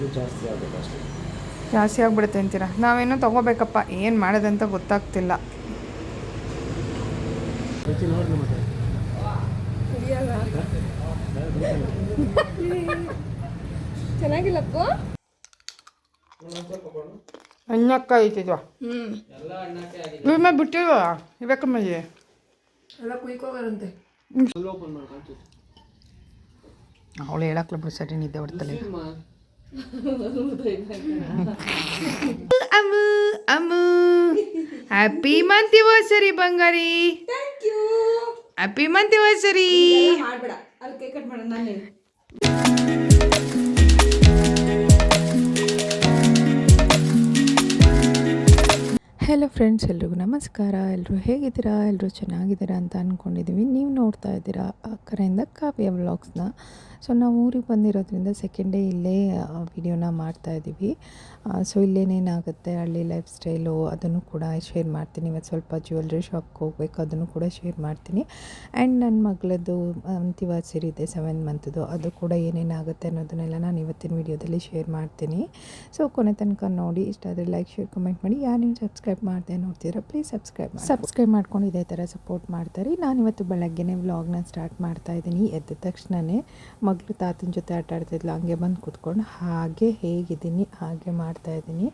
ಇದು ಜಾಸ್ತಿ ಆಗುತ್ತೆ ಅಷ್ಟೇ. ಜಾಸ್ತಿ ಆಗ್ಬಿಡುತ್ತೆ ಅಂತೀರಾ? ನಾವೇನು ತೊಗೋಬೇಕಪ್ಪ ಏನು ಮಾಡೋದಂತ ಗೊತ್ತಾಗ್ತಿಲ್ಲ. ಚೆನ್ನಾಗಿಲ್ಲಪ್ಪ? ಅಣ್ಣಕ್ಕ ಐತಿದ್ವ? ಹ್ಞೂ ಇವ್ರ ಮೇಲೆ ಬಿಟ್ಟಿಲ್ವ? ಇವಕ್ಕ ಮೇಲೆ ಎಲ್ಲ ಕುಯ್ಕೋಗಾರಂತೆ. ಅವಳು ಹೇಳಕ್ಲ ಬಿಡು ಸರಿ ನಿದ್ದೆ ಹೊಡ್ತಲೆ Ammu Ammu. Happy month monthiversary Bangari thank you happy month ಮಾಡಬೇಡ. ಅಲ್ಲಿ ಕೈ ಕಟ್ ಮಾಡೋಣ ನಾನು ಹಲೋ ಫ್ರೆಂಡ್ಸ್ ಎಲ್ರಿಗೂ ನಮಸ್ಕಾರ. ಎಲ್ಲರೂ ಹೇಗಿದ್ದೀರಾ? ಎಲ್ಲರೂ ಚೆನ್ನಾಗಿದ್ದೀರಾ ಅಂತ ಅಂದ್ಕೊಂಡಿದ್ದೀವಿ ನೀವು ನೋಡ್ತಾ ಇದ್ದೀರಾ ಆ ಕರೆಯಿಂದ ಕಾವ್ಯ ವ್ಲಾಗ್ಸ್ನ ಸೊ ನಾವು ಊರಿಗೆ ಬಂದಿರೋದ್ರಿಂದ ಸೆಕೆಂಡ್ ಡೇ ಇಲ್ಲೇ ವಿಡಿಯೋನ ಮಾಡ್ತಾ ಇದ್ದೀವಿ. ಸೊ ಇಲ್ಲೇನೇನಾಗುತ್ತೆ, ಹಳ್ಳಿ ಲೈಫ್ ಸ್ಟೈಲು ಅದನ್ನು ಕೂಡ ಶೇರ್ ಮಾಡ್ತೀನಿ. ಇವತ್ತು ಸ್ವಲ್ಪ ಜ್ಯುವೆಲ್ರಿ ಶಾಪ್ಗೆ ಹೋಗ್ಬೇಕು, ಅದನ್ನು ಕೂಡ ಶೇರ್ ಮಾಡ್ತೀನಿ. ಆ್ಯಂಡ್ ನನ್ನ ಮಗಳದ್ದು ಅಂತಿವಾಸಿರಿ ಇದೆ ಸೆವೆನ್ ಮಂತ್ದು ಅದು ಕೂಡ ಏನೇನಾಗುತ್ತೆ ಅನ್ನೋದನ್ನೆಲ್ಲ ನಾನು ಇವತ್ತಿನ ವಿಡಿಯೋದಲ್ಲಿ ಶೇರ್ ಮಾಡ್ತೀನಿ. ಸೊ ಕೊನೆ ತನಕ ನೋಡಿ, ಇಷ್ಟ ಆದರೆ ಲೈಕ್ ಶೇರ್ ಕಮೆಂಟ್ ಮಾಡಿ. ಯಾರು ನೀವು ಸಬ್ಸ್ಕ್ರೈಬ್ ಮಾಡಿದೆ ನೋಡ್ತೀರಾ ಪ್ಲೀಸ್ ಸಬ್ಸ್ಕ್ರೈಬ್ ಸಬ್ಸ್ಕ್ರೈಬ್ ಮಾಡ್ಕೊಂಡು ಇದೇ ಥರ ಸಪೋರ್ಟ್ ಮಾಡ್ತಾರೆ ನಾನು ಇವತ್ತು ಬೆಳಗ್ಗೆನೇ ವ್ಲಾಗ್ನ ಸ್ಟಾರ್ಟ್ ಮಾಡ್ತಾ ಇದ್ದೀನಿ. ಎದ್ದ ತಕ್ಷಣವೇ ಮಗಳು ತಾತನ ಜೊತೆ ಆಟ ಆಡ್ತಿದ್ಲು ಹಂಗೆ ಬಂದು ಕೂತ್ಕೊಂಡು ಹಾಗೆ ಹೇಗಿದ್ದೀನಿ ಹಾಗೆ ಮಾಡ್ತಾ ಇದ್ದೀನಿ.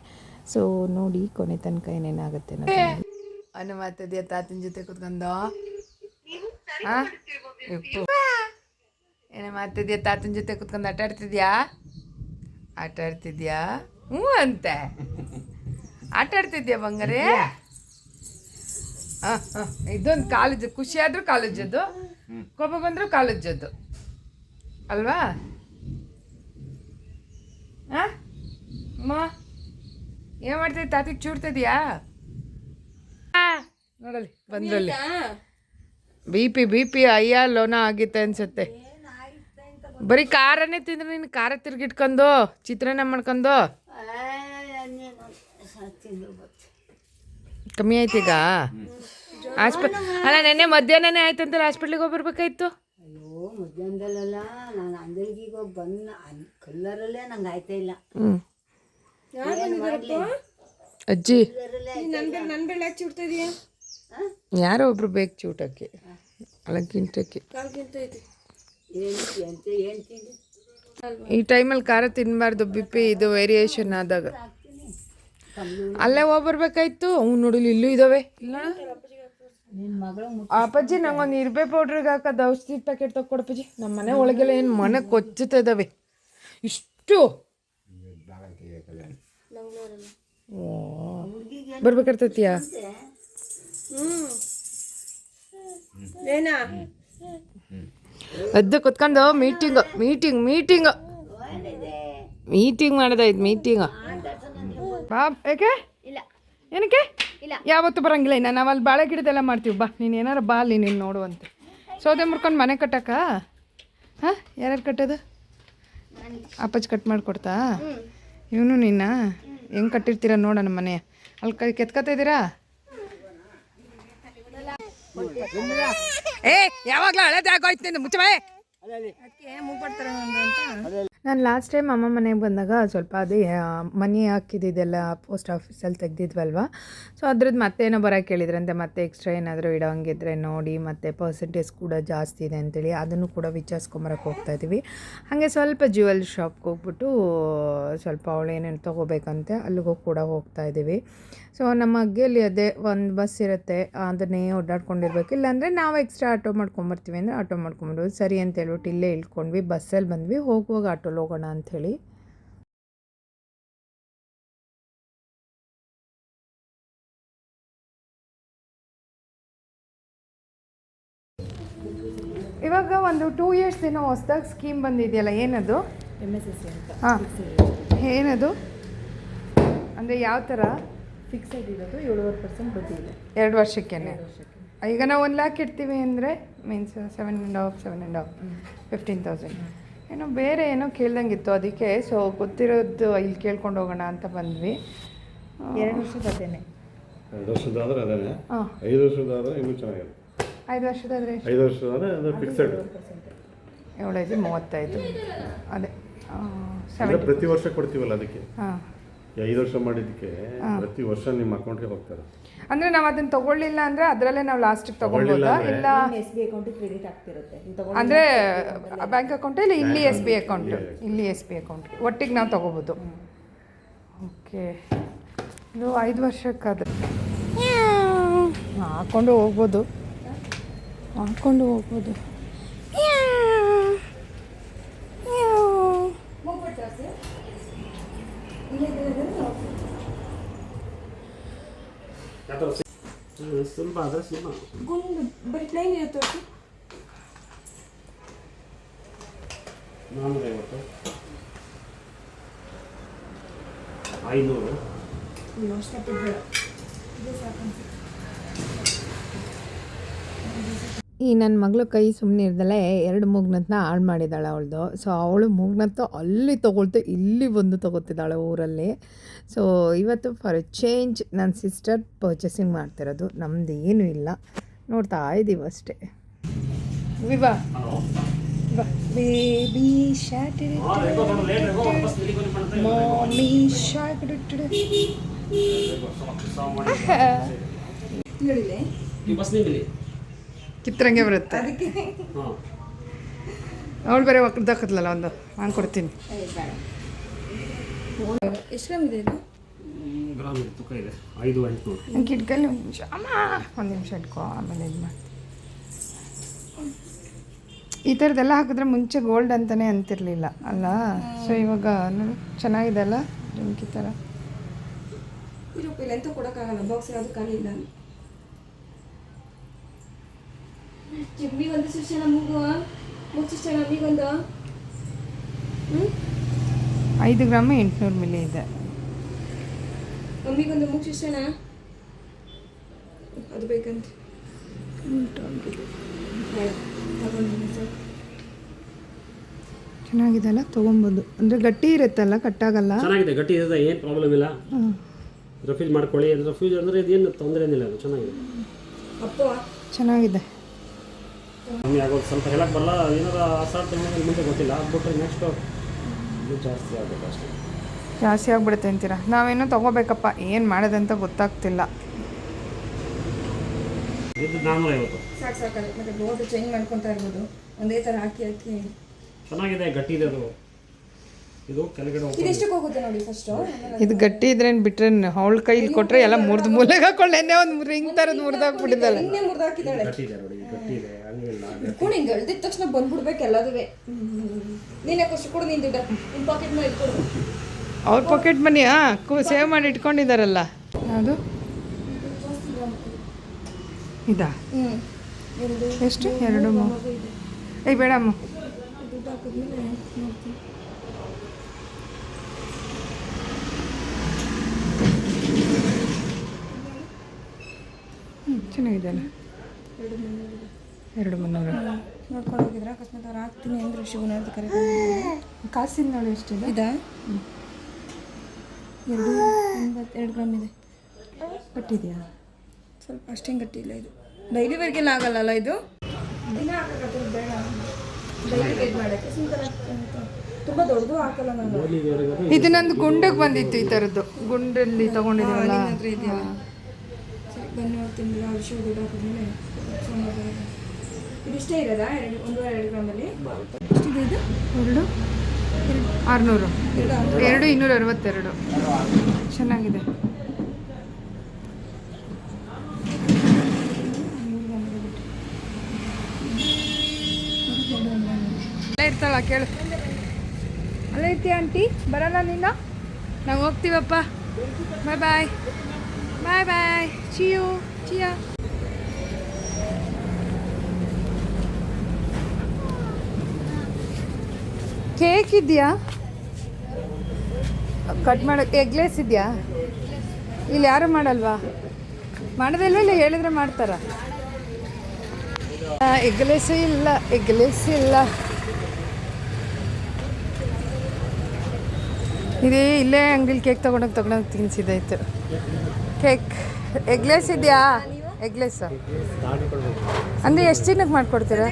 ಸೊ ನೋಡಿ ಕೊನೆ ತನಕ ಏನೇನಾಗುತ್ತೆ ಅನು ಅನುಮತಿದ್ಯಾ ತಾತನ ಜೊತೆ ಕುತ್ಕೊಂಡು? ಏನೇ ಮಾಡ್ತಿದ್ಯಾ ತಾತನ ಜೊತೆ ಕುತ್ಕೊಂಡು ಆಟ ಆಡ್ತಿದ್ಯಾ? ಆಟ ಆಡ್ತಿದ್ಯಾ? ಹ್ಞೂ ಅಂತೆ. ಆಟ ಆಡ್ತಿದ್ಯಾ ಬಂಗಾರೆ? ಹಾಂ ಹಾಂ. ಇದೊಂದು ಕಾಲೇಜು ಖುಷಿ ಆದರೂ ಕಾಲೇಜದ್ದು ಕೋಪ ಬಂದರೂ ಕಾಲೇಜದ್ದು. ಅಲ್ವಾ? ಹಾಂ ಅಮ್ಮ? ಏನು ಮಾಡ್ತಿದ್ದೆ? ತಾತಿಗೆ ಚೂಡ್ತಿದ್ಯಾ? ನೋಡಲಿ ಬಂದ್ರಲ್ಲಿ. ಬಿ ಪಿ ಬಿ ಪಿ ಅಯ್ಯ ಲೋನ ಆಗಿತ್ತೆ ಅನ್ಸುತ್ತೆ. ಬರೀ ಖಾರನೇ ತಿಂದ್ರೆ ನೀನು ಖಾರ ತಿರ್ಗಿಟ್ಕೊಂಡು ಚಿತ್ರಾನ್ನ ಮಾಡ್ಕೊಂಡು ಕಮ್ಮಿ ಆಯ್ತೀಗ? ಆಸ್ಪ ಅಲ್ಲ ನೆನ್ನೆ ಮಧ್ಯಾಹ್ನನೇ ಆಯ್ತಂತಲ್ಲ ಹಾಸ್ಪಿಟ್ಲಿಗೆ ಹೋಗ್ಬರ್ಬೇಕಾಯ್ತು? ಮಧ್ಯಾಹ್ನದಲ್ಲೆಲ್ಲ ನಾನು ಅಂಗಡಿಗೆ ಹೋಗಿ ಬಂದು ಕಲ್ಲರಲ್ಲೇ ನಂಗೆ ಆಯ್ತಾ ಇಲ್ಲ. ಹ್ಞೂ ಅಜ್ಜಿ. ನನ್ನ ನನ್ನ ಬೆಳೆ ಇದೀಯಾ? ಯಾರೋ ಒಬ್ರು ಬೇಕು ಚೂಟಕ್ಕೆ. ಹೇಳ್ತೀನಿ ಈ ಟೈಮಲ್ಲಿ ಖಾರ ತಿನ್ನಬಾರ್ದು ಬಿ ಪಿ ಇದು ವೇರಿಯೇಷನ್ ಆದಾಗ. ಅಲ್ಲೇ ಹೋಗ್ಬರ್ಬೇಕಾಯ್ತು ಅವ್ನು ನೋಡಲಿ ಇಲ್ಲೂ ಇದಾವೆ. ಇಲ್ಲ ಅಪ್ಪಾಜಿ ನಂಗೊಂದು ಇರ್ಬೆ ಪೌಡ್ರಿಗೆ ಹಾಕೋದು ಔಷಧಿ ಪ್ಯಾಕೆಟ್ ತಗೊಡ್ಪಜ್ಜಿ ನಮ್ಮ ಮನೆ ಒಳಗೆಲ್ಲ ಏನು ಮನೆ ಕೊಚ್ಚುತ್ತಾ ಇಷ್ಟು. ಏನಾ? ಅದ್ದು ಕುತ್ಕೊಂಡು ಮೀಟಿಂಗ್ ಮೀಟಿಂಗ್ ಮೀಟಿಂಗ್ ಮೀಟಿಂಗ್ ಮಾಡೋದಾಯ್ತು ಮೀಟಿಂಗ್ ಬಾ ಯಾಕೆ ಇಲ್ಲ. ಏನಕ್ಕೆ. ಯಾವತ್ತೂ ಬರಂಗಿಲ್ಲ ಇನ್ನು. ನಾವು ಅಲ್ಲಿ ಬಾಳೆ ಗಿಡದೆಲ್ಲ ಮಾಡ್ತೀವಿ. ಬಾ ನೀನು ಏನಾರ ಬಾ ಅಲ್ಲಿ ನೀನು ನೋಡುವಂತೆ ಸೌದೆ ಮುರ್ಕೊಂಡು ಮನೆ ಕಟ್ಟಕ್ಕ? ಹಾಂ ಯಾರ್ಯಾರು ಕಟ್ಟೋದು? ಅಪ್ಪಾಜಿ ಕಟ್ ಮಾಡಿಕೊಡ್ತಾ? ಇವನು ನಿನ್ನ? ಹೆಂಗೆ ಕಟ್ಟಿರ್ತೀರ ನೋಡೋಣ ಮನೆ. ಅಲ್ಲಿ ಕೈ ಕೆತ್ಕೊತಾ ಇದ್ದೀರಾ? ಏ ಯಾವಾಗಲೂ ಹಳೆದಾಗೋಯ್ತು ನಿಂದು. ಮುಚ್ಚಬೇ ಅದಕ್ಕೆ ಮೂಗ್ಬಡ್ತಾರೆ ಅಂತ. ನಾನು ಲಾಸ್ಟ್ ಟೈಮ್ ಅಮ್ಮ ಮನೆಗೆ ಬಂದಾಗ ಸ್ವಲ್ಪ ಅದೇ ಮನಿ ಹಾಕಿದ್ದಿದ್ದೆಲ್ಲ ಪೋಸ್ಟ್ ಆಫೀಸಲ್ಲಿ ತೆಗ್ದಿದ್ವಲ್ವ? ಸೊ ಅದ್ರದ್ದು ಮತ್ತೇನೋ ಬರೋಕ್ಕೆ ಕೇಳಿದ್ರಂತೆ, ಮತ್ತೆ ಎಕ್ಸ್ಟ್ರಾ ಏನಾದರೂ ಇಡೋಂಗಿದ್ರೆ ನೋಡಿ, ಮತ್ತು ಪರ್ಸೆಂಟೇಜ್ ಕೂಡ ಜಾಸ್ತಿ ಇದೆ ಅಂತೇಳಿ ಅದನ್ನು ಕೂಡ ವಿಚಾರಿಸ್ಕೊಂಬರಕ್ಕೆ ಹೋಗ್ತಾ ಇದ್ದೀವಿ. ಹಾಗೆ ಸ್ವಲ್ಪ ಜ್ಯುವೆಲ್ ಶಾಪ್ಗೆ ಹೋಗ್ಬಿಟ್ಟು, ಸ್ವಲ್ಪ ಅವಳು ಏನೇನು ತೊಗೋಬೇಕಂತೆ ಅಲ್ಲಿಗೂ ಕೂಡ ಹೋಗ್ತಾ ಇದ್ದೀವಿ. ಸೊ ನಮ್ಮ ಅಗ್ಗಿಯಲ್ಲಿ ಅದೇ ಒಂದು ಬಸ್ ಇರುತ್ತೆ ಅದನ್ನೇ ಓಡಾಡ್ಕೊಂಡಿರ್ಬೇಕು. ಇಲ್ಲಾಂದರೆ ನಾವು ಎಕ್ಸ್ಟ್ರಾ ಆಟೋ ಮಾಡ್ಕೊಂಬರ್ತೀವಿ ಅಂದರೆ ಆಟೋ ಮಾಡ್ಕೊಂಬರ್ಬೋದು ಸರಿ ಅಂತ ಹೇಳ್ಬಿಟ್ಟು ಇಲ್ಲೇ ಇಳ್ಕೊಂಡ್ವಿ ಬಸ್ಸಲ್ಲಿ ಬಂದ್ವಿ ಹೋಗುವಾಗ ಆಟೋಲ್ಲಿ ಹೋಗೋಣ ಅಂಥೇಳಿ ಇವಾಗ ಒಂದು ಟೂ ಇಯರ್ಸ್ ಏನೋ ಹೊಸ್ದಾಗಿ ಸ್ಕೀಮ್ ಬಂದಿದೆಯಲ್ಲ ಏನದು? ಎಂ ಎಸ್ ಎಸ್ ಸಿ ಅಂತ. ಹಾಂ ಏನದು? ಅಂದರೆ ಯಾವ ಥರ ಫಿಕ್ಸೆಡ್ ಇರೋದು ಏಳುವರೆ ಪರ್ಸೆಂಟ್ ಬಡ್ಡಿ ಇದೆ. ಎರಡು ವರ್ಷಕ್ಕೇನೆ? ಈಗ ನಾವು ಒಂದು ಲ್ಯಾಕ್ ಇಡ್ತೀವಿ ಅಂದರೆ means seven and half seven and half fifteen thousand ಏನೋ ಬೇರೆ ಏನೋ ಕೇಳ್ದಂಗಿತ್ತು ಅದಕ್ಕೆ ಸೊ ಗೊತ್ತಿರೋದು ಇಲ್ಲಿ ಕೇಳ್ಕೊಂಡು ಹೋಗೋಣ ಅಂತ ಬಂದ್ವಿ. ಎರಡು ವರ್ಷದ ಅದೇನೆ. ಎರಡು ವರ್ಷದಾದ್ರೆ ಅದೇನೆ. ಹಾಂ. ಐದು ವರ್ಷದಾದ್ರೆ ಇನ್ನೂ ಚೆನ್ನಾಗಿದೆ ಐದು ವರ್ಷದಾದರೆ ಐದು ವರ್ಷದಾದ್ರೆ ಅದು ಫಿಕ್ಸೆಡ್ ಏಳೈದು ಮೂವತ್ತೈದು. ಅದೇ. ಆ, ಪ್ರತಿ ವರ್ಷ ಕೊಡ್ತೀವಲ್ಲ ಅದಕ್ಕೆ? ಹಾಂ. ಐದು ವರ್ಷ ಮಾಡಿದ್ದಕ್ಕೆ ಪ್ರತಿ ವರ್ಷ ನಿಮ್ಮ ಅಕೌಂಟ್ಗೆ ಹೋಗ್ತಾರೆ. ಅಂದ್ರೆ ನಾವು ಅದನ್ನ ತಗೊಳ್ಳಿಲ್ಲ ಅಂದ್ರೆ ಅದರಲ್ಲೇ ನಾವು ಲಾಸ್ಟಿಗೆ ತಗೊಳ್ಬೋದಾ? ಇಲ್ಲ. ಎಸ್ ಬಿ ಅಕೌಂಟ್ ಕ್ರೆಡಿಟ್ ಆಗ್ತಿರುತ್ತೆ. ಅಂದ್ರೆ ಬ್ಯಾಂಕ್ ಅಕೌಂಟ್ ಇಲ್ಲ ಇಲ್ಲಿ ಎಸ್ ಬಿ ಅಕೌಂಟ್ ಇಲ್ಲಿ ಎಸ್ ಬಿ ಅಕೌಂಟ್ ಒಟ್ಟಿಗೆ ನಾವು ತಗೋಬೋದು. ಓಕೆ. ಇದು ಐದು ವರ್ಷಕ್ಕಾದ್ರೆ. ಹಾಕ್ಕೊಂಡು ಹೋಗ್ಬೋದು. ಹಾಕ್ಕೊಂಡು ಹೋಗ್ಬೋದು. ಸ್ವಲ್ಪ ಆದರೆ ಸುಮ್ಮ ಗುಂಡು ಬರೀ ಪ್ಲೈನ್ ಇರುತ್ತೆ ನಾನ್ನೂರ ಐವತ್ತು ಐನೂರು ಈ ನನ್ನ ಮಗಳು ಕೈ ಸುಮ್ಮನೆ ಇರ್ದಲೇ ಎರಡು ಮೂಗ್ನತ್ನ ಹಾಳು ಮಾಡಿದ್ದಾಳೆ ಅವಳದು. ಸೊ ಅವಳು ಮೂಗ್ನತ್ತು ಅಲ್ಲಿ ತೊಗೊಳ್ತು ಇಲ್ಲಿ ಬಂದು ತೊಗೊತಿದ್ದಾಳೆ ಊರಲ್ಲಿ. ಸೊ ಇವತ್ತು ಫಾರ್ ಎ ಚೇಂಜ್ ನನ್ನ ಸಿಸ್ಟರ್ ಪರ್ಚೇಸಿಂಗ್ ಮಾಡ್ತಿರೋದು. ನಮ್ದು ಏನೂ ಇಲ್ಲ. ನೋಡ್ತಾ ಇದ್ದೀವಿ ಅಷ್ಟೇ. ವಿವಾ ಬೇಬಿ ಶಾಟ್ ಮಾಮಿ ಶಾಟ್ ಹೇಳಿಲೆ ಕಿತ್ತರಂಗೆ ಬರುತ್ತೆ. ಅವಳು ಬೇರೆ ಒಕ್ಕದಕ್ಕತ್ಲಲ್ಲ ಒಂದು ನಾನು ಕೊಡ್ತೀನಿ. ಎಷ್ಟು ಗ್ರಾಮ್ ಇದೆ ಗ್ರಾಮ್ ತೂಕ ಇದೆ. ಐದು ಎಂಟುನೂರು ನಂಗೆ ಒಂದು ನಿಮಿಷ. ಅಮ್ಮ ಒಂದು ನಿಮಿಷ ಇಟ್ಕೋ ಆಮೇಲೆ ಇದು ಮಾಡಿ. ಈ ಥರದ್ದೆಲ್ಲ ಹಾಕಿದ್ರೆ ಮುಂಚೆ ಗೋಲ್ಡ್ ಅಂತಲೇ ಅಂತಿರಲಿಲ್ಲ ಅಲ್ಲ? ಸೊ ಇವಾಗ ಚೆನ್ನಾಗಿದೆ ಅಲ್ಲ? ಜಿಮ್ಕಿ ಥರ ಇರಪ್ಪ ಇಲ್ಲ ಎಂತ ಕೊಡೋಕ್ಕಾಗಲ್ಲ ಬಾಕ್ಸ್ ಯಾವುದು ಖಾಲಿ ಇಲ್ಲ ಚಿಮ್ಮಿಗೊಂದು ಶಿಕ್ಷಣ ಮೂಗು ಮೂಗು ಶಿಕ್ಷಣ ಅಮ್ಮಿಗೊಂದು ಹ್ಞೂ ಐದು ಗ್ರಾಮ್ ಎಂಟುನೂರು ಮಿಲಿ ಇದೆ. ಮಮ್ಮಿಗೊಂದು ಮೂಗು ಶಿಕ್ಷಣ ಅದು ಬೇಕಂತ ಚೆನ್ನಾಗಿದೆ ಅಲ್ಲ ತೊಗೊಬೋದು. ಅಂದರೆ ಗಟ್ಟಿ ಇರುತ್ತಲ್ಲ ಕಟ್ಟಾಗಲ್ಲ? ಚೆನ್ನಾಗಿದೆ. ಗಟ್ಟಿ ಇದೆ ಏನು ಪ್ರಾಬ್ಲಮ್ ಇಲ್ಲ. ರೆಫ್ಯೂಜ್ ಮಾಡ್ಕೊಳ್ಳಿ. ರೆಫ್ಯೂಜ್ ಅಂದರೆ ಇದೇನು ತೊಂದರೆ ಏನಿಲ್ಲ. ಅದು ಚೆನ್ನಾಗಿದೆ. ಅಪ್ಪ ಚೆನ್ನಾಗಿದೆ. ಕಮ್ಮಿ ಆಗೋದು ಸ್ವಲ್ಪ ಹೇಳಕ್ಕೆ ಬರಲ್ಲ. ಏನಾರ ಅಸಾಲ್ಟ್ ಮುಂದೆ ಗೊತ್ತಿಲ್ಲ. ಬಿಟ್ಟರೆ ನೆಕ್ಸ್ಟ್ ಇದು ಜಾಸ್ತಿ ಆಗಬೇಕು ಅಷ್ಟೇ. ಜಾಸ್ತಿ ಆಗ್ಬಿಡುತ್ತೆ ಅಂತೀರಾ? ನಾವೇನು ತಗೋಬೇಕಪ್ಪ. ಏನು ಮಾಡೋದಂತ ಗೊತ್ತಾಗ್ತಿಲ್ಲ. ಇದು ನಾನ್ನೂರ ಐವತ್ತು. ಸಾಕು ಸಾಕಲ್ಲ ಮತ್ತೆ ಬೋರ್ಡ್ ಚೇಂಜ್ ಮಾಡ್ಕೊತಾ ಇರ್ಬೋದು. ಒಂದೇ ಥರ ಹಾಕಿ ಹಾಕಿ. ಚೆನ್ನಾಗಿದೆ ಗಟ್ಟಿ ಇದೆ ಅದು. ಇದು ಕೆಳಗಡೆ ಇದು ಎಷ್ಟಕ್ಕೆ ಹೋಗುತ್ತೆ ನೋಡಿ ಫಸ್ಟು ಇದು ಗಟ್ಟಿ ಇದ್ರೇನು ಬಿಟ್ರೆ ಅವಳ ಕೈಲಿ ಕೊಟ್ರೆ ಎಲ್ಲ ಮುರಿದು ಮೂಲೆಗೆ ಹಾಕೊಂಡು ಎಣ್ಣೆ ಒಂದು ರಿಂಗ್ ಥರದ್ದು ಮುರಿದಾಕ್ಬಿಟ್ಟಿದ್ದಲ್ಲ ಇನ್ನೇ ಮುರಿದು ಹಾಕಿದ್ದಾಳೆ. ಗಟ್ಟಿ ಇದೆ ನೋಡಿ ಗಟ್ಟಿ ಇದೆ. ಇಟ್ಕೊಂಡು ಹಿಂಗೆ ಎಳ್ದಿದ ತಕ್ಷಣ ಬಂದ್ಬಿಡ್ಬೇಕು ಎಲ್ಲದುವೆ. ನೀನೇ ಖುಷಿ ಕೊಡು ನಿಂದು ದುಡ್ಡು ನಿಮ್ಮ ಪಾಕೆಟ್ ಮನಿ ಇಟ್ಕೊಡು. ಅವ್ರ ಪಾಕೆಟ್ ಮನಿ ಹಾಂ ಸೇವ್ ಮಾಡಿ ಇಟ್ಕೊಂಡಿದ್ದಾರಲ್ಲ ಯಾವುದು? ಇದಾ? ಎಷ್ಟು? ಎರಡು ಏಯ್ ಬೇಡಮ್ಮ ದುಡ್ಡು ಎರಡು ಮುನ್ನೂರು. ನೋಡ್ಕೊಂಡು ಹೋಗಿದ್ರೆ ಅಕಸ್ಮಾತ್ ಅವ್ರು ಹಾಕ್ತೀನಿ ಅಂದ್ರೆ ಶಿವನ ಅಂತ ಕರೀತೀನಿ ಕಾಸಿನ ನೋಡಿ ಎಷ್ಟಿದೆ? ಇದೆ? ಎರಡು ಎಂಬತ್ತು ಎರಡು ಗ್ರಾಮ್ ಇದೆ. ಕಟ್ಟಿದೆಯಾ? ಸ್ವಲ್ಪ ಅಷ್ಟೇನು ಕಟ್ಟಿಲ್ಲ ಇದು. ಡೈಲಿ ವರ್ಗೆಲ್ಲ ಆಗಲ್ಲಲ್ಲ ಇದು? ತುಂಬ ದೊಡ್ಡದು ಹಾಕಲ್ಲ ನಾನು. ಇದು ನಂದು ಗುಂಡಕ್ಕೆ ಬಂದಿತ್ತು ಈ ಥರದ್ದು ಗುಂಡಲ್ಲಿ ತಗೊಂಡಿದ್ದೀವಲ್ಲ ಸರಿ ಬನ್ನಿ ನೋಡ್ತೀನಿ ಬಿಡು ಅವ್ರು ಶಿವ ದುಡ್ಡು ಹಾಕಿದ್ಮೇಲೆ ಇದಿಷ್ಟೇ ಇರೋದಾ? ಎರಡು ಒಂದೂವರೆ ಎರಡು ಗ್ರಾಮಲ್ಲಿ? ಎಷ್ಟಿದೆ ಇದು? ಎರಡು. ಆರುನೂರು. ಎರಡು ಎರಡು ಇನ್ನೂರ ಅರವತ್ತೆರಡು. ಚೆನ್ನಾಗಿದೆ. ಅಲ್ಲೇ ಇರ್ತಾಳ? ಕೇಳು. ಅಲ್ಲೇ ಇರ್ತೀಯ ಆಂಟಿ? ಬರಲ್ಲ ನೀನು? ನಾವು ಹೋಗ್ತೀವಪ್ಪ. ಬಾಯ್ ಬಾಯ್ ಬಾಯ್ ಬಾಯ್ ಚಿಯು ಚಿಯಾ ಕೇಕ್ ಇದೆಯಾ? ಕಟ್ ಮಾಡೋಕ್ಕೆ ಎಗ್ಲೆಸ್ ಇದೆಯಾ? ಇಲ್ಲಿ ಯಾರು ಮಾಡಲ್ವಾ? ಮಾಡೋದಿಲ್ವ ಇಲ್ಲ ಹೇಳಿದ್ರೆ ಮಾಡ್ತಾರ? ಎಗ್ಲೇಸು ಇಲ್ಲ ಎಗ್ಲೆಸ್ ಇಲ್ಲ. ಇದೇ ಇಲ್ಲೇ ಅಂಗಡಿಲಿ ಕೇಕ್ ತೊಗೊಂಡೋಗಿ ತೊಗೊಂಡೋಗಿ ತಿನ್ಸಿದ್ದಾಯ್ತು. ಕೇಕ್ ಎಗ್ಲೆಸ್ ಇದೆಯಾ? ಎಗ್ಲೆಸ್ ಅಂದರೆ ಎಷ್ಟು ಜನಕ್ಕೆ ಮಾಡಿಕೊಡ್ತೀರಾ?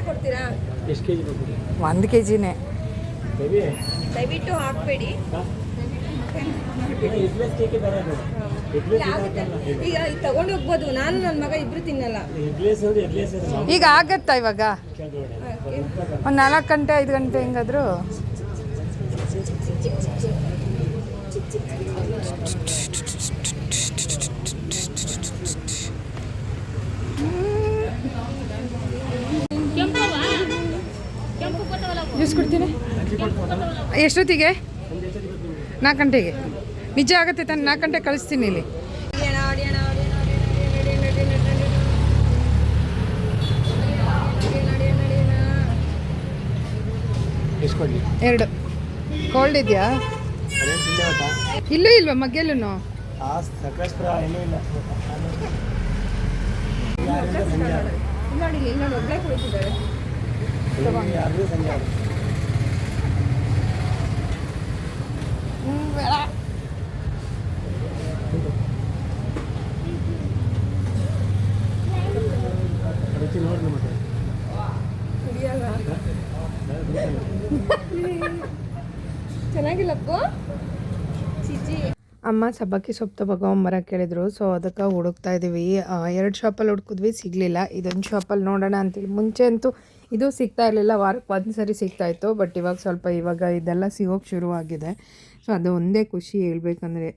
ಒಂದು ಕೆ ಜಿನೇ ದಯವಿಟ್ಟು ಹಾಕಬೇಡಿ. ಈಗ ತಗೊಂಡು ಹೋಗ್ಬೋದು. ನಾನು ನನ್ನ ಮಗ ಇಬ್ರು ತಿನ್ನಲ್ಲ. ಈಗ ಆಗತ್ತಾ ಇವಾಗ? ಒಂದು ನಾಲ್ಕು ಗಂಟೆ ಐದು ಗಂಟೆ ಹೆಂಗಾದ್ರು ಜ್ಯೂಸ್ ಕೊಡ್ತೀನಿ ಎಷ್ಟೊತ್ತಿಗೆ ನಾಲ್ಕು ಗಂಟೆಗೆ ನಿಜ ಆಗುತ್ತೆ ತಾನು ನಾಲ್ಕು ಗಂಟೆ ಕಳಿಸ್ತೀನಿ ಇಲ್ಲಿ ಎರಡು ಕೋಲ್ಡ್ ಇದೆಯಾ ಇಲ್ಲೂ ಇಲ್ವಾ ಮಗ್ಗೆಲ್ಲೂ ನೋಡಿ ಇಲ್ಲಿ ನೋಡಿ ಒಬ್ಬಳೇ ಕುಳಿತಿದ್ದಾರೆ ಯಾರು ಸಂಜೆ ಆಗುತ್ತೆ. ರುಚಿ ನೋಡ್ರಿ ಮತ್ತೆ ಚಿಜ್ಜಿ ಅಮ್ಮ ಸಬ್ಬಕ್ಕಿ ಸೊಪ್ಪು ತಗೊಂಬರ ಕೇಳಿದ್ರು. ಸೊ ಅದಕ್ಕೆ ಹುಡುಕ್ತಾ ಇದ್ದೀವಿ ಎರಡು ಶಾಪಲ್ಲಿ ಹುಡುಕಿದ್ವಿ, ಸಿಗಲಿಲ್ಲ. ಇದೊಂದು ಶಾಪಲ್ಲಿ ನೋಡೋಣ ಅಂತೇಳಿ ಮುಂಚೆ ಅಂತೂ ಇದು ಸಿಗ್ತಾ ಇರಲಿಲ್ಲ. ವಾರಕ್ಕೆ ಒಂದು ಸರಿ ಸಿಗ್ತಾ ಇತ್ತು. ಬಟ್ ಇವಾಗ ಸ್ವಲ್ಪ ಇವಾಗ ಇದೆಲ್ಲ ಸಿಗೋಕ್ಕೆ ಶುರುವಾಗಿದೆ. ಸೊ ಅದು ಒಂದೇ ಖುಷಿ ಹೇಳ್ಬೇಕಂದ್ರೆ.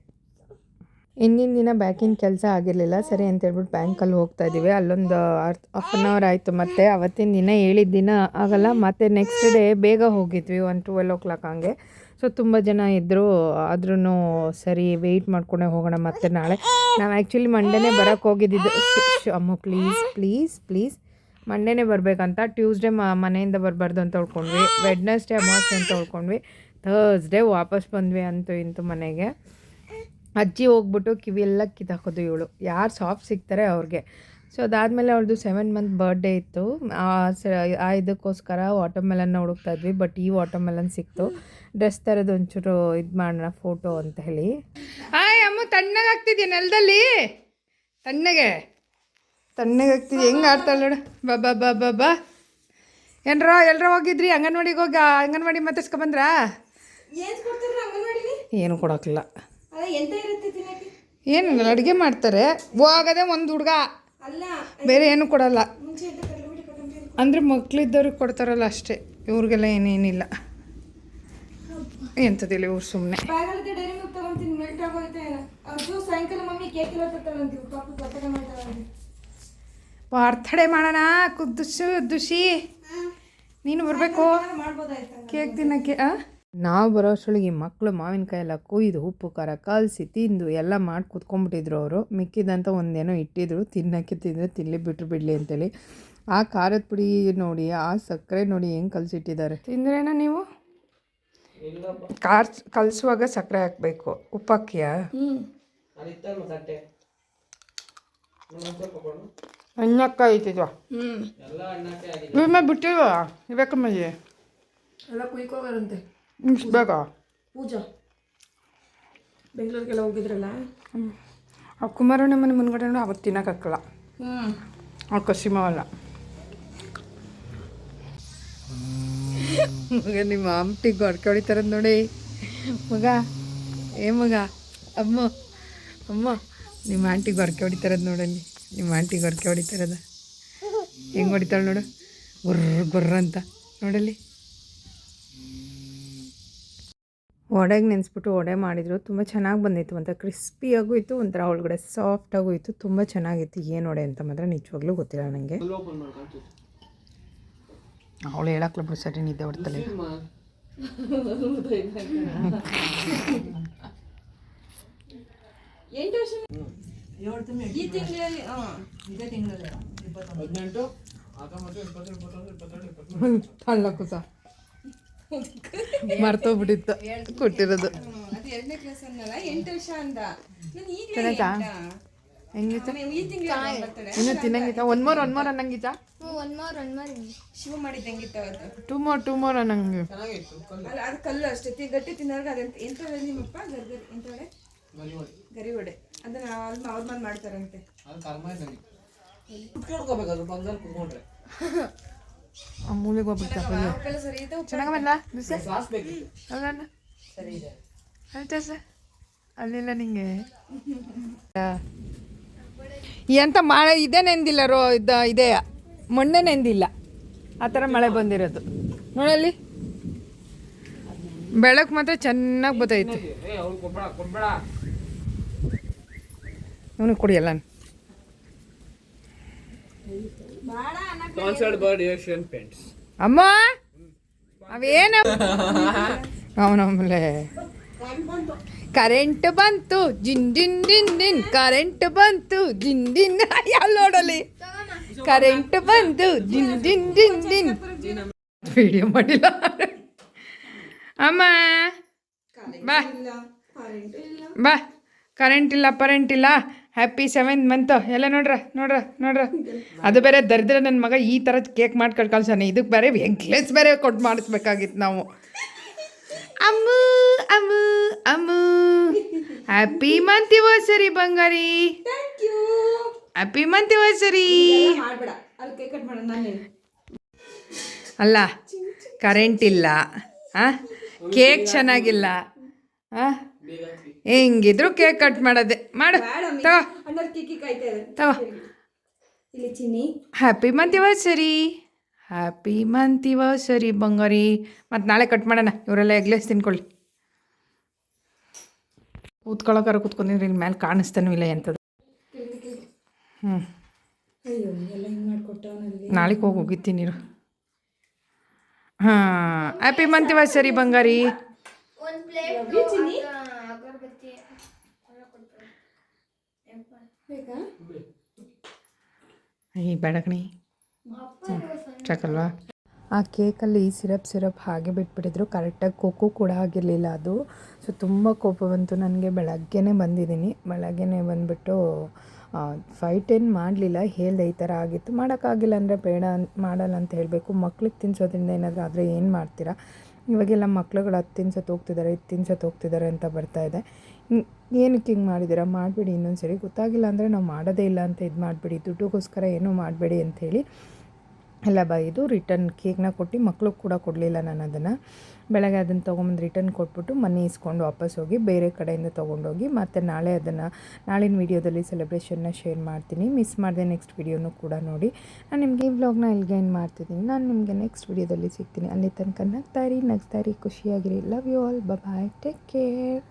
ಹಿಂದಿನ ದಿನ ಬ್ಯಾಂಕಿನ ಕೆಲಸ ಆಗಿರಲಿಲ್ಲ. ಸರಿ ಅಂತ ಹೇಳ್ಬಿಟ್ಟು ಬ್ಯಾಂಕಲ್ಲಿ ಹೋಗ್ತಾ ಇದ್ದೀವಿ ಅಲ್ಲೊಂದು ಅರ್ಧ ಹಾಫ್ ಆನ್ ಅವರ್ ಆಯಿತು ಮತ್ತೆ. ಅವತ್ತಿನ ದಿನ ಹೇಳಿದ ದಿನ ಆಗಲ್ಲ. ಮತ್ತು ನೆಕ್ಸ್ಟ್ ಡೇ ಬೇಗ ಹೋಗಿದ್ವಿ, ಒಂದು ಟ್ವೆಲ್ ಓ ಕ್ಲಾಕ್ ಹಂಗೆ. ಸೊ ತುಂಬ ಜನ ಇದ್ದರು ಆದ್ರೂ ಸರಿ ವೆಯ್ಟ್ ಮಾಡ್ಕೊಂಡೆ ಹೋಗೋಣ ಮತ್ತೆ ನಾಳೆ. ನಾವು ಆ್ಯಕ್ಚುಲಿ ಮಂಡೇನೇ ಬರೋಕ್ಕೆ ಹೋಗಿದ್ದಿದ್ದು ಅಮ್ಮ ಪ್ಲೀಸ್ ಪ್ಲೀಸ್ ಪ್ಲೀಸ್ ಮಂಡೇನೇ ಬರಬೇಕಂತ. ಟ್ಯೂಸ್ಡೇ ಮನೆಯಿಂದ ಬರಬಾರ್ದು ಅಂತ ಉಳ್ಕೊಂಡ್ವಿ. ವೆಡ್ನೆಸ್ಡೇ ಅಮಾವಾಸ್ಯೆ ಅಂತ ಉಳ್ಕೊಂಡ್ವಿ. ಥರ್ಸ್ಡೇ ವಾಪಸ್ ಬಂದ್ವಿ ಅಂತೂ ಇಂತೂ ಮನೆಗೆ. ಅಜ್ಜಿ ಹೋಗ್ಬಿಟ್ಟು ಕಿವಿಯೆಲ್ಲ ಕಿತ್ತಾಕೋದು ಇವಳು. ಯಾರು ಸಾಫ್ಟ್ ಸಿಗ್ತಾರೆ ಅವ್ರಿಗೆ. ಸೊ ಅದಾದಮೇಲೆ ಅವಳದು ಸೆವೆನ್ ಮಂತ್ ಬರ್ಡೇ ಇತ್ತು. ಆ ಇದಕ್ಕೋಸ್ಕರ ವಾಟರ್ಮೆಲನ್ನ ಹುಡುಕ್ತಾ ಇದ್ವಿ ಬಟ್ ಈ ವಾಟರ್ಮೆಲನ್ ಸಿಕ್ತು. ಡ್ರೆಸ್ ಥರದ್ದು ಒಂಚೂರು ಇದು ಮಾಡೋಣ ಫೋಟೋ ಅಂತ ಹೇಳಿ. ಹಾಯ್ ಅಮ್ಮ, ತಣ್ಣಗೆ ಆಗ್ತಿದ್ಯಾ ನೆಲದಲ್ಲಿ? ತಣ್ಣಗೆ. ತಣ್ಣಗಾಗ್ತಿದ್ಯ ಹೆಂಗೆ ಆಡ್ತಾಳೆ ನೋಡು. ಬಾ ಬಾ ಬಾ ಬಾ ಬಾ. ಏನ್ರ, ಎಲ್ರ ಹೋಗಿದ್ರಿ? ಅಂಗನವಾಡಿಗೆ ಹೋಗಿ ಅಂಗನವಾಡಿ ಮಾತಾಡ್ಸ್ಕೊಬಂದ್ರಾ ಏನ್ ಕೊಡೋಕಿಲ್ಲ ಅಂಗನವಾಡಿಲಿ? ಏನು ಕೊಡೋಕ್ಕಿಲ್ಲ. ತಿನ್ನಕ್ಕೆ? ಏನು ಅಡುಗೆ ಮಾಡ್ತಾರೆ. ಹೋಗದೆ ಒಂದು ಹುಡುಗ. ಬೇರೆ ಏನು ಕೊಡಲ್ಲ. ಅಂದರೆ ಮಕ್ಕಳಿದ್ದವ್ರಿಗೆ ಕೊಡ್ತಾರಲ್ಲ ಅಷ್ಟೇ. ಇವ್ರಿಗೆಲ್ಲ ಏನೇನಿಲ್ಲ. ಎಂಥದಿಲ್ಲ ಇವ್ರು ಸುಮ್ಮನೆ ಬರ್ತಡೆ ಮಾಡೋಣ ಕುದ್ದುಸು ದುಷಿ ನೀನು ಬರಬೇಕು. ಕೇಕ್ ದಿನಕ್ಕೆ ಆ? ನಾವು ಬರೋ ಮಕ್ಕಳು ಮಾವಿನಕಾಯಿ ಎಲ್ಲ ಕೊಯ್ದು ಉಪ್ಪು ಖಾರ ಕಲಸಿ ತಿಂದು ಎಲ್ಲ ಮಾಡಿ ಕುತ್ಕೊಂಡ್ಬಿಟ್ಟಿದ್ರು ಅವರು. ಮಿಕ್ಕಿದಂತ ಒಂದೇನೋ ಇಟ್ಟಿದ್ರು ತಿನ್ನಕ್ಕೆ ತಿಂದರೆ ತಿನ್ನಲಿ ಬಿಟ್ಟರು ಬಿಡಲಿ ಅಂತೇಳಿ. ಆ ಖಾರದ ಪುಡಿ ನೋಡಿ ಆ ಸಕ್ಕರೆ ನೋಡಿ ಹೆಂಗೆ ಕಲಸಿಟ್ಟಿದ್ದಾರೆ. ತಿಂದ್ರೇನ ನೀವು? ಖಾರ ಕಲಿಸುವಾಗ ಸಕ್ಕರೆ ಹಾಕಬೇಕು. ಉಪ್ಪಾಕಿಯಾ ಅಣ್ಣಕ್ಕ ಐತಿದ್ವ? ಹ್ಞೂ ಬಿಟ್ಟಿಲ್ವ? ಇಬೇಕಮ್ಮಯ್ಯ ಎಲ್ಲ ಕುಯ್ಕೋಗಾರಂತೆ ಪೂಜಾ. ಬೆಂಗಳೂರಿಗೆಲ್ಲ ಹೋಗಿದ್ರಲ್ಲ? ಆ ಕುಮಾರಣ್ಣ ಮನೆ ಮುಂದ್ಗಡೆ ನೋಡಿ ಅವತ್ತು ತಿನ್ನಕ್ಕಾಗಲ್ಲ ಹ್ಞೂ ಅವ್ರು ಕಸಿಮವಲ್ಲ. ಮಗ ನಿಮ್ಮ ಆಮ್ಟಿಗೆ ಹೊಡ್ಕೆ ಹೊಡಿತಾರದ್ ನೋಡಿ. ಮಗ ಏ ಮಗ ಅಮ್ಮ ಅಮ್ಮ ನಿಮ್ಮ ಆಂಟಿಗೆ ಹೊರ್ಕೆ ಹೊಡಿತಾರದು ನೋಡಲ್ಲಿ. ನಿಮ್ಮ ಆಂಟಿಗೆ ಹೊರ್ಕೆ ಹೊಡಿತಾರದ ಹೆಂಗೆ ಹೊಡಿತಾಳೆ ನೋಡು. ಗುರ್ರ ಗುರ್ರ ಅಂತ ನೋಡಲ್ಲಿ. ಒಡೆಗೆ ನೆನೆಸ್ಬಿಟ್ಟು ವಡೆ ಮಾಡಿದರು. ತುಂಬ ಚೆನ್ನಾಗಿ ಬಂದಿತ್ತು. ಒಂಥರ ಕ್ರಿಸ್ಪಿಯಾಗೂ ಇತ್ತು ಒಂಥರ ಒಳಗಡೆ ಸಾಫ್ಟಾಗೂ ಇತ್ತು. ತುಂಬ ಚೆನ್ನಾಗಿತ್ತು. ಏನು ಒಡೆ ಅಂತ ಮಾತ್ರ ನಿಜವಾಗ್ಲೂ ಗೊತ್ತಿಲ್ಲ ನನಗೆ ಅವಳು ಹೇಳಕ್ಲ ಬಿಡು ಸರಿ ನಿದ್ದೆ ಹೊಡ್ತಲೇ. ಎಂಟು ವರ್ಷ? ಈ ತಿಂಗಳಲ್ಲಿ ಹಾಂ. ಇದೇ ತಿಂಗಳಲ್ಲಿ. ತಳ್ಳ ಕುಸ ಮರ್ತೋಗ್ಬಿಟ್ಟಿತ್ತು. ಕೊಟ್ಟಿರೋದು. ಅದು ಎರಡನೇ ಕ್ಲಾಸ್ ಅನ್ನಲ್ಲ ಎಂಟು ವರ್ಷ ಅಂದ. ನಾನು ಈಗಲೇ ಚೆನ್ನಾಯ್ತಾ? ಹೆಂಗಿತ್ತು? ಈ ತಿಂಗಳು ಬರ್ತಡೆ ಇನ್ನು ತಿನ್ನಂಗಿತ್ತ? ಒನ್ ಮೋರ್ ಒನ್ ಮೋರ್ ಅನ್ನಂಗಿತ್ತ? ಶಿವ ಮಾಡಿದ್ದಂಗಿತ್ತ ಅವತ್ತು? ಟೂ ಮೋರ್ ಟೂ ಮೋರ್ ಅನ್ನಂಗೆ ಅಲ್ಲ ಅದು ಕಲ್ಲು ಅಷ್ಟೇ. ತಿ- ಗಟ್ಟಿ ತಿನ್ನೋರ್ಗೆ ಅದೆಂತ ಎಂತ ಹೇಳಿ ನಿಮ್ಮಪ್ಪ? ಗರ್ಗರಿ ಎಂತ ವಡೆ ಗರಿ ವಡೆ ಅದನ್ನ ಅಲ್ಲಿ ಅವ್ರ ಮನೆ ಮಾಡ್ತಾರಂತೆ. ಆ ಮೂಲೆಗೆ ಹೋಗ್ಬಿಡ್ತಾ ಚೆನ್ನಾಗಿ ಬಂದ ದಿವಸ ಅಲ್ಲ ಆಯ್ತಾ ಸರ್? ಅಲ್ಲಿಲ್ಲ ನಿಂಗೆ. ಎಂತ ಮಳೆ ಇದೇ ನೆಂದಿಲ್ಲ ರೋ ಇದ ಇದೇ. ಮೊನ್ನೆ ನೆಂದಿಲ್ಲ. ಆ ಥರ ಮಳೆ ಬಂದಿರೋದು. ನೋಡಲ್ಲಿ? ಬೆಳಕು ಮಾತ್ರ ಚೆನ್ನಾಗಿ ಬತ್ತೈತೆ ಅವನಿಗೆ ಕುಡಿಯಲ್ಲ ಅಮ್ಮ ಅವೇನ ಅವನಮ್ಮಲೆ. ಕರೆಂಟ್ ಬಂತು, ಜಿನ್ ಜಿನ್ ಜಿನ್ ಜಿನ್, ಕರೆಂಟ್ ಬಂತು, ಜಿನ್ ಜಿನ್. ಯಾವ ನೋಡಲಿ ಕರೆಂಟ್ ಬಂತು, ಜಿನ್ ಜಿನ್ ಜಿನ್ ಜಿನ್. ವಿಡಿಯೋ ಮಾಡಿಲ್ಲ. ಅಮ್ಮ, ಬಾ. ಬಾ. ಕರೆಂಟ್ ಇಲ್ಲ ಪರೆಂಟ್ ಇಲ್ಲ. ಹ್ಯಾಪಿ ಸೆವೆಂತ್ ಮಂತು ಎಲ್ಲ ನೋಡ್ರ ನೋಡ್ರ ನೋಡ್ರ. ಅದು ಬೇರೆ ದರಿದ್ರ ನನ್ನ ಮಗ ಈ ಥರ ಕೇಕ್ ಮಾಡ್ಕೊಂಡು ಕಳ್ಸಾನೆ ಇದಕ್ಕೆ ಬೇರೆ ಎಂಕ್ಲೆಸ್ ಬೇರೆ ಕೊಟ್ಟು ಮಾಡಿಸ್ಬೇಕಾಗಿತ್ತು ನಾವು. ಅಮ್ಮು ಅಮ್ಮು ಅಮ್ಮು. ಹ್ಯಾಪಿ ಮಂತಿವರ್ಸರಿ ಬಂಗಾರಿ. ಥ್ಯಾಂಕ್ ಯು ಹ್ಯಾಪಿ ಮಂತಿವರ್ಸರಿ ಮಾಡ್ಬೇಡ. ಸರಿ ಕೇಕ್ ಕಟ್ ಮಾಡೋಣ ನಾನು ಅಲ್ಲ ಕರೆಂಟ್ ಇಲ್ಲ. ಹಾಂ ಕೇಕ್ ಚೆನ್ನಾಗಿಲ್ಲ. ಆ? ಹೆಂಗಿದ್ರು ಕೇಕ್ ಕಟ್ ಮಾಡೋದೆ. ಮಾಡು. ತಗೋ. ಹ್ಯಾಪಿ ಕಿಕ್ಕಿ ಸರಿ ಇದೆ ಇಲ್ಲಿ ಚಿನ್ನಿ. ಹ್ಯಾಪಿ ಮಂತ್ ಸರಿ ಬಂಗಾರಿ. ಮತ್ತು ನಾಳೆ ಕಟ್ ಮಾಡೋಣ. ಇವರೆಲ್ಲ ಎಗ್ಲೆಸ್ ತಿನ್ಕೊಳ್ಳಿ. ಕೂತ್ಕೊಳ್ಳೋಕಾರ ಕೂತ್ಕೊಂಡಿದ್ರೆ ಇಲ್ಲಿ ಮೇಲೆ ಕಾಣಿಸ್ತಾನೂ ಇಲ್ಲ ಎಂಥದ್ದು ಹ್ಞೂ ನಾಳೆಗೆ ಹೋಗಿ ಹೋಗಿತ್ತೀನಿ ನೀರು ಹಾಂ. ಹ್ಯಾಪಿ ಮಂತಿವರ್ಸರಿ ಬಂಗಾರಿ. ಬೇಕಾ? ಈ ಬೆಳಗ್ನಿ ಸಾಕಲ್ವಾ ಆ ಕೇಕಲ್ಲಿ ಸಿರಪ್ ಸಿರಪ್ ಹಾಗೆ ಬಿಟ್ಬಿಟ್ಟಿದ್ರು. ಕರೆಕ್ಟಾಗಿ ಕೊಕ್ಕು ಕೂಡ ಆಗಿರಲಿಲ್ಲ ಅದು. ಸೊ ತುಂಬ ಕೋಪ ಬಂತು. ನನಗೆ ಬೆಳಗ್ಗೆನೇ ಬಂದಿದ್ದೀನಿ. ಬೆಳಗ್ಗೆನೇ ಬಂದುಬಿಟ್ಟು ಫೈಟ್ ಏನು ಮಾಡಲಿಲ್ಲ. ಹೇಳಿದೆ ಈ ಥರ ಆಗಿತ್ತು. ಮಾಡೋಕ್ಕಾಗಿಲ್ಲ ಅಂದರೆ ಬೇಡ ಮಾಡಲ್ಲ ಅಂತ ಹೇಳಬೇಕು. ಮಕ್ಳಿಗೆ ತಿನ್ಸೋದ್ರಿಂದ ಏನಾದರೂ ಆದರೆ ಏನು ಮಾಡ್ತೀರಾ? ಇವಾಗೆಲ್ಲ ಮಕ್ಳುಗಳು ಹತ್ತು ನಿಮಿಷ ಹೋಗ್ತಿದ್ದಾರೆ ಇದು ನಿಮಿಷ ಹೋಗ್ತಿದ್ದಾರೆ ಅಂತ ಬರ್ತಾ ಇದೆ. ಏನಕ್ಕೆ ಹಿಂಗೆ ಮಾಡಿದ್ದೀರಾ? ಮಾಡಬೇಡಿ ಇನ್ನೊಂದು ಸರಿ ಗೊತ್ತಾಗಿಲ್ಲ ಅಂದರೆ ನಾವು ಮಾಡೋದೇ ಇಲ್ಲ ಅಂತ ಇದು ಮಾಡಬೇಡಿ ದುಡ್ಡುಗೋಸ್ಕರ ಏನೂ ಮಾಡಬೇಡಿ ಅಂಥೇಳಿ ಎಲ್ಲ ಬೈದು ರಿಟರ್ನ್ ಕೇಕ್ನ ಕೊಟ್ಟು ಮಕ್ಕಳು ಕೂಡ ಕೊಡಲಿಲ್ಲ ನಾನು ಅದನ್ನು. ಬೆಳಗ್ಗೆ ಅದನ್ನು ತೊಗೊಂಬಂದು ರಿಟರ್ನ್ ಕೊಟ್ಬಿಟ್ಟು ಮನೆ ಇಸ್ಕೊಂಡು ವಾಪಸ್ ಹೋಗಿ ಬೇರೆ ಕಡೆಯಿಂದ ತೊಗೊಂಡೋಗಿ ಮತ್ತು ನಾಳೆ ಅದನ್ನು, ನಾಳಿನ ವೀಡಿಯೋದಲ್ಲಿ ಸೆಲೆಬ್ರೇಷನ್ನ ಶೇರ್ ಮಾಡ್ತೀನಿ. ಮಿಸ್ ಮಾಡಿದೆ ನೆಕ್ಸ್ಟ್ ವೀಡಿಯೋನೂ ಕೂಡ ನೋಡಿ. ನಾನು ನಿಮಗೆ ಈ ವ್ಲಾಗ್ನ ಇಲ್ಲಿಗೆ ಏನು ಮಾಡ್ತಿದ್ದೀನಿ ನಾನು ನಿಮಗೆ ನೆಕ್ಸ್ಟ್ ವೀಡಿಯೋದಲ್ಲಿ ಸಿಗ್ತೀನಿ. ಅಲ್ಲಿ ತನಕ ನಗ್ತಾಯಿರಿ ನಗ್ತಾಯಿರಿ ಖುಷಿಯಾಗಿರಿ. Love you all bye take care